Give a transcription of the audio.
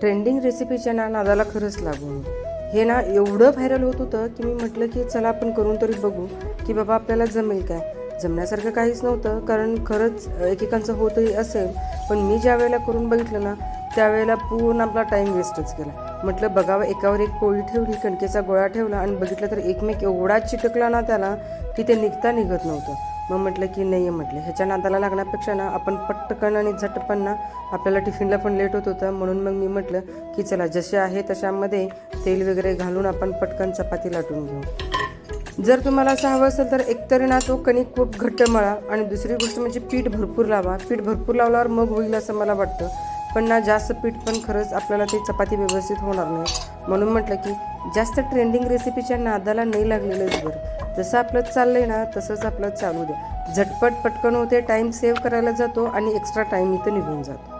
Trending रेसिपीच्या ना नादाला खरंच लागून हे ना एवढं व्हायरल होत होतं की मी म्हटलं की चला आपण करून तरी बघू की बाबा आपल्याला जमेल काय. जमण्यासारखं काहीच नव्हतं कारण खरंच एकेकांचं होतही असेल पण मी ज्या वेळेला करून बघितलं ना त्यावेळेला पूर्ण आपला टाईम वेस्टच केला म्हटलं बघावं एकावर एक पोळी ठेवली कणकेचा गोळा ठेवला आणि बघितलं तर एकमेक एवढा चिटकला ना त्याला की ते निघता निघत नव्हतं. मग म्हटलं की नाही आहे म्हटलं. ह्याच्या नादाला लागण्यापेक्षा ना आपण पटकन आणि झटपण ना आपल्याला टिफिनला पण लेट होत होतं. म्हणून मग मी म्हटलं की चला जसे आहे तशामध्ये तेल वगैरे घालून आपण पटकन चपाती लाटून घेऊ. जर तुम्हाला असं हवं असेल तर एकतरी ना तो कणिक खूप घट्ट मळा आणि दुसरी गोष्ट म्हणजे पीठ भरपूर लावा. पीठ भरपूर लावल्यावर मग होईल असं मला वाटतं. पण ना जास्त पीठ पण खरंच आपल्याला ते चपाती व्यवस्थित होणार नाही. म्हणून म्हटलं की जास्त ट्रेंडिंग रेसिपीच्या नादाला नाही लागलेलंच बरं. जसं आपलं चाललंय ना तसंच आपलं चालू द्या. झटपट पटकन होते टाईम सेव्ह करायला जातो आणि एक्स्ट्रा टाईम इथं निघून जातो.